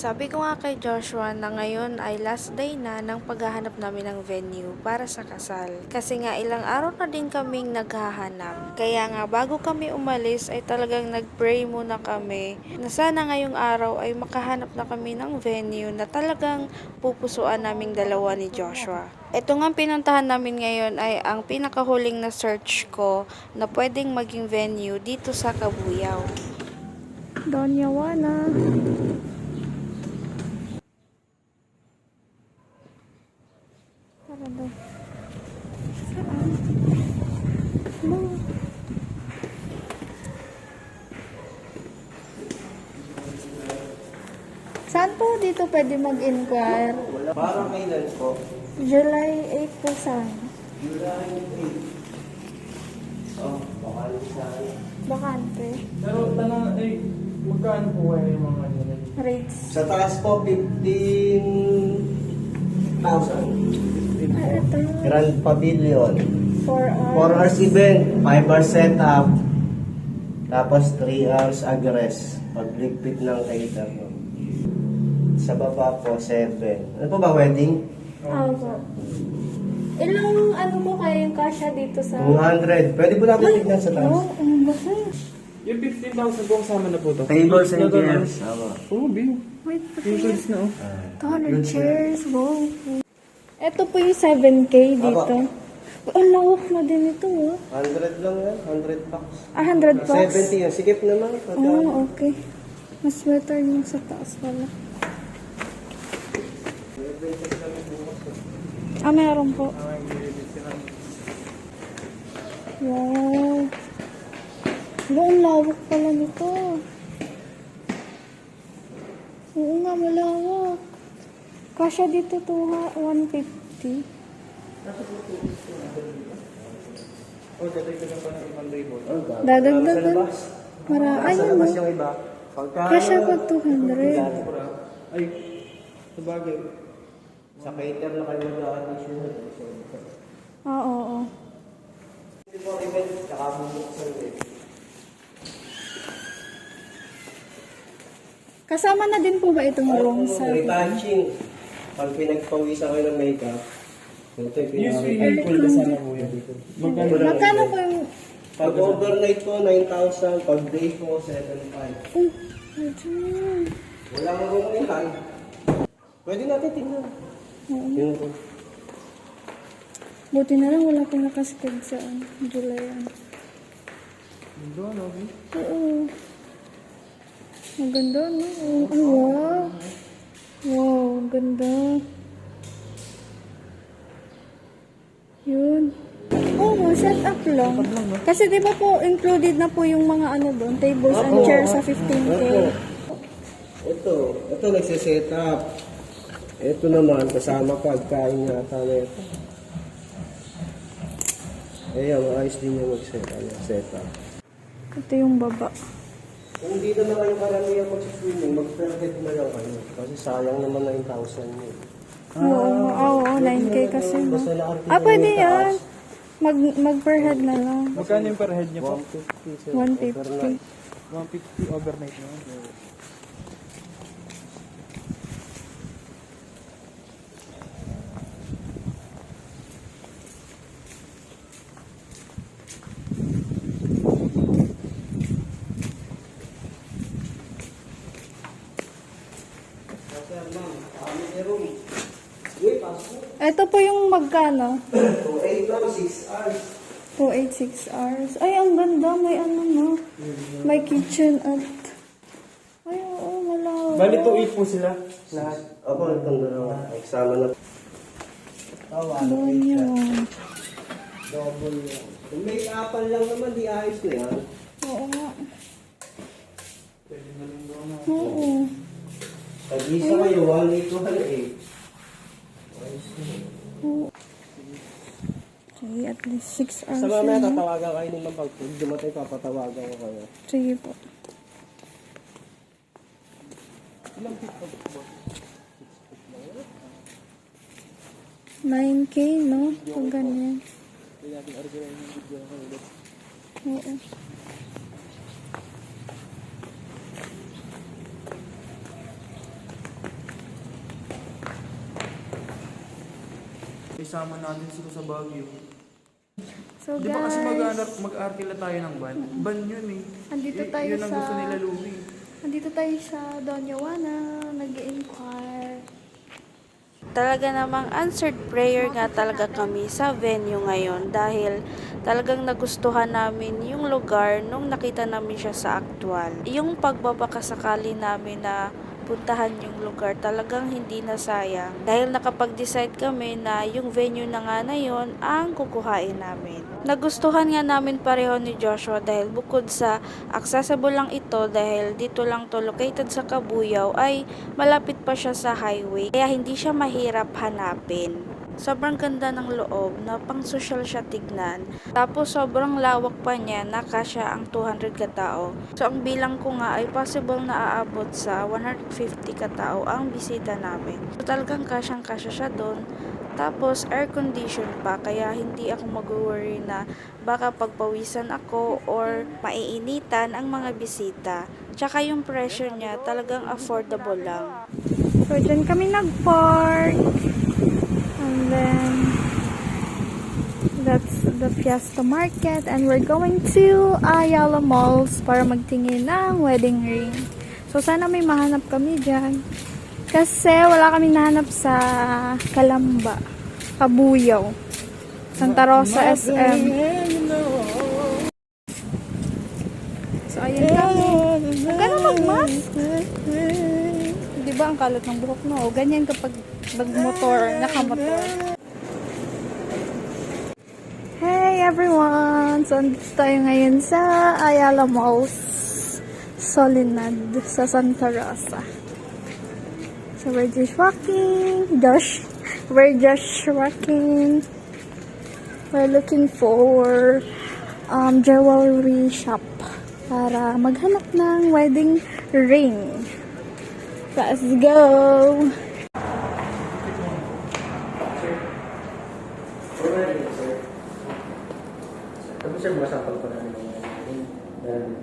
Sabi ko nga kay Joshua na ngayon ay last day na ng paghahanap namin ng venue para sa kasal. Kasi nga ilang araw na din kaming naghahanap. Kaya nga bago kami umalis ay talagang nagpray muna kami na sana ngayong araw ay makahanap na kami ng venue na talagang pupusuan naming dalawa ni Joshua. Ito nga pinuntahan namin ngayon ay ang pinakahuling na search ko na pwedeng maging venue dito sa Kabuyaw. Doña Juana. Daw. Saan? Ano? Saan po dito pwede mag-inquire? Parang kailan po? July 8 po saan? July 8. Oh, baka sa Bakante. Pero tanong, eh, magkano po kaya yung mga? Rates. Sa taas po, 15,000. Grand Pavilion. 4 hours. 4 hours event, 5 hours setup. Tapos 3 hours agres. Pagligpit ng cater mo. Sa baba po, 7. Ano po ba, wedding? Ah, po. Ilang ano po kaya yung kasya dito sa... 200. Pwede po natin tignan sa taas. Oh, ang basa. Yung 15,000 po kasama na po to. Tables and chairs. Ano? Oo, Bill. Wait, Yung shades na oh. 200 chairs. Wow. Ito po yung 7K dito. Ang lawak na din ito, oh. 100 lang yan. 100 bucks. Ah, 100 bucks. 70 yan. Sikip naman. Pagka- Oh, okay. Mas better yung sa taas pala. Ah, meron po. Wow. Wow, ang lawak pala nito. Oo nga, malawak. Kasya dito to ha, 150. Oh, lang pa ng ibang label. Dadagdagan. Sa Sa ayun yung iba. Kasya po 200. Ay, sa bagay. Sa cater na kayo mag-audition. Oo, oo, oo. Event, tsaka eh. Kasama na din po ba itong room sa... Retouching. Pag pinagpawisan kayo ng makeup, ito yung Yung pinaka- swimming pool kasama po dito. Magkano? Po yung... Pag overnight po, 9,000. Pag day po, 7,500. Oh, medyo- Wala mo room nilan. Pwede natin tingnan. Yun po. Buti na lang wala pong nakasked sa ano, July. ano. Doon, okay. Oo. Maganda, no? Oo. Wow. Wow, ang ganda. Yun. Oo, set up lang. Kasi di ba po, included na po yung mga ano doon, tables and chairs sa 15K. Opo. Ito, ito nagsiset up. Ito naman, kasama pagkain yata na ito. Ayan, maayos din yung mag-set ano, set up. Ito yung baba. Kung dito na kayo karamihan mag-swimming, mag-perfect na lang kayo. Kasi sayang naman 9,000 yun. Oo, oo, 9K kasi. No? Basta na-arte Ah, mo pwede yung yan. taas. Mag, mag per head na lang. Magkano yung per head niya po? 150, sir. 150. Overnight. 150 overnight na yun. Sir, ma'am, kami ni room. Uy, pasok. Ito po yung magkano? 2,8 lang, 6 hours. 286 hours. Ay, ang ganda. May ano no. May kitchen at... Ay, oo, malawak. Bali, 2.8 po sila. Lahat. Ako, itong dalawa. Eksama na. Tawa, Doon yun. Double yan. Kung may apal lang naman, di ayos na yan. Oo nga. Pwede na lang doon. Oo. Tag-isa kayo, 1 to 1 eh. Okay, at least 6 hours Sa mamaya, tatawagan kayo naman pag pag dumating ka, patawagan ko kayo. Sige po. Ilang feet po ba? 9K, no? Pag ganyan. Hindi natin original yung video ko. Oo. Isama natin sila sa Baguio. So Di ba kasi guys, mag-aanap, mag-arkila tayo ng van? Van yun eh. andito Y- tayo yun ang sa... gusto nila Louie. Andito tayo sa Doña Juana, nag-inquire. Talaga namang answered prayer nga talaga kami sa venue ngayon dahil talagang nagustuhan namin yung lugar nung nakita namin siya sa actual. Yung pagbabakasakali namin na puntahan yung lugar talagang hindi nasayang dahil nakapag-decide kami na yung venue na nga na yun ang kukuhain namin. Nagustuhan nga namin pareho ni Joshua dahil bukod sa accessible lang ito dahil dito lang to located sa Kabuyaw ay malapit pa siya sa highway kaya hindi siya mahirap hanapin. Sobrang ganda ng loob na pang social siya tignan. Tapos sobrang lawak pa niya na kasya ang 200 katao. So ang bilang ko nga ay possible na aabot sa 150 katao ang bisita namin. So talagang kasyang kasya siya doon. Tapos air condition pa kaya hindi ako mag-worry na baka pagpawisan ako or maiinitan ang mga bisita. Tsaka yung presyo niya talagang affordable lang. So, dyan kami nag-park. And then, that's the Fiesta Market. And we're going to Ayala Malls para magtingin ng wedding ring. So, sana may mahanap kami dyan. Kasi wala kami nahanap sa Kalamba, Kabuyaw, Santa Rosa SM. So, ayun kami. Huwag ka na mag-mask. Di ba ang kalat ng buhok mo? O, ganyan kapag nag-motor, nakamotor. Hey everyone! So, andito tayo ngayon sa Ayala Malls, Solinad, sa Santa Rosa. So, we're just walking. Josh, we're just walking. We're looking for um, jewelry shop para maghanap ng wedding ring. Let's go! Tapos sir, masapag pa namin ng dahil po dito.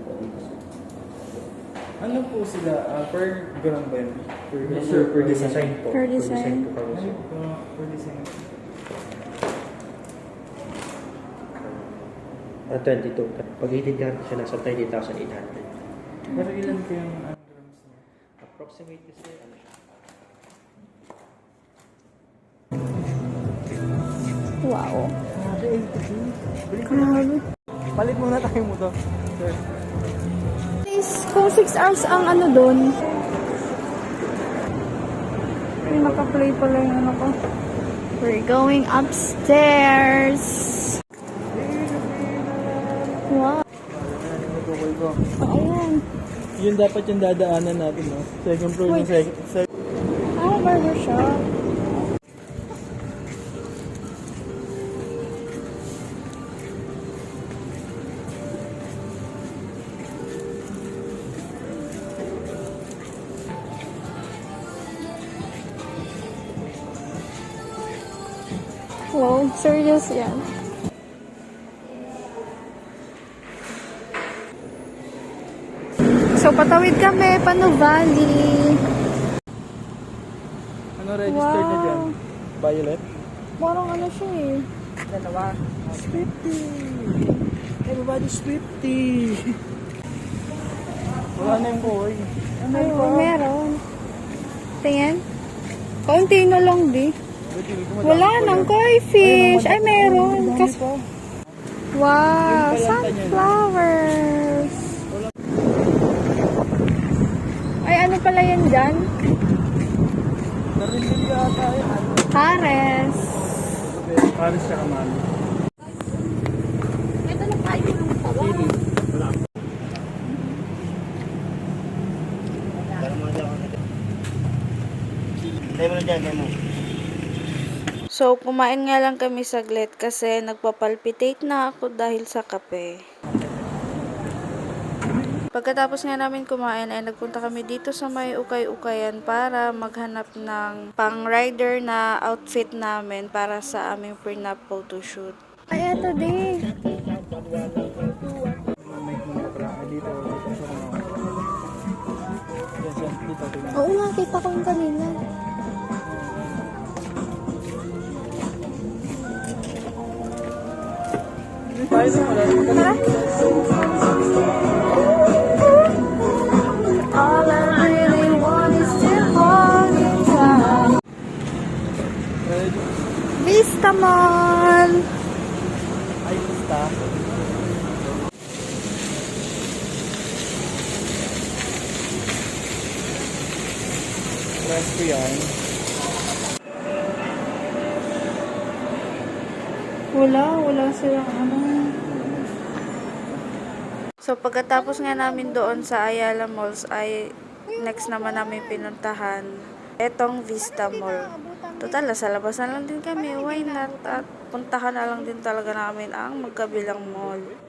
Ano po sila? ah, per gram ba yun? Per, Yes sir, per design po. Per design. po Ay, sir. ah, per design. Ah, 22. Pag hitid ka siya nasa 30,800. Pero ilan po yung ah, grams niya? Approximately sir, ano siya? Wow. Grabe. Palit muna tayo mo to. Sir. Guys, kung 6 hours ang ano doon. Ay, naka-play pala yung ano ko. We're going upstairs. Wow. Ayan. Yun dapat yung dadaanan natin, no? Second floor Wait. ng second. Sec- Ah, barber serious yan. So, patawid kami, Pano Valley. ano registered na dyan? Wow. Violet? Parang ano siya eh. Dalawa. Swifty! Everybody Swifty! Wala na yung boy. Ano Ay, meron. Tingin. Kaunti na lang di. Wala nang koi fish. Ay, meron. Kas wow, sunflowers. Ay, ano pala yan dyan? Pares. Paris siya kamali. Ito na tayo ng tawa. Dahil mo na dyan, dahil mo. So, kumain nga lang kami saglit kasi nagpapalpitate na ako dahil sa kape. Pagkatapos nga namin kumain ay nagpunta kami dito sa may ukay-ukayan para maghanap ng pang-rider na outfit namin para sa aming prenup photoshoot. Ay, eto di. May mga pala. Dito, dito sa mga. Yan siya, dito. tingnan. Oo nga, kita ko yung kanina. Vista Mall! Ay, basta. Rest yan. Wala, wala silang ano. So pagkatapos nga namin doon sa Ayala Malls ay next naman namin pinuntahan etong Vista Mall. Total, sa labas na lang din kami. Why not? At puntahan na lang din talaga namin ang magkabilang mall.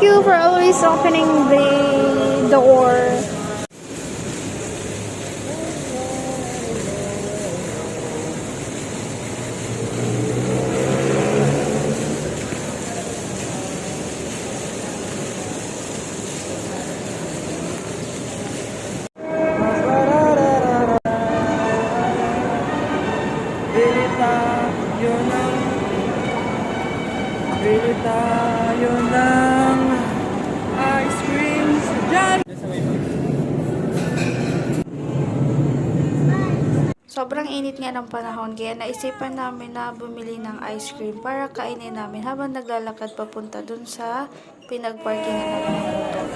Thank you for always opening the door. Bili tayo ng Sobrang init nga ng panahon kaya naisipan namin na bumili ng ice cream para kainin namin habang naglalakad papunta dun sa pinagparkingan namin ng motor.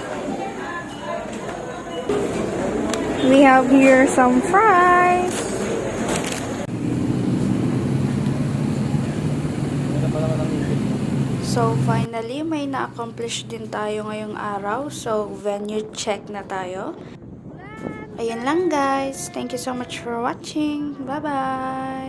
We have here some fries. So, finally, may na-accomplish din tayo ngayong araw. So, venue check na tayo. Ayun lang guys. Thank you so much for watching. Bye-bye!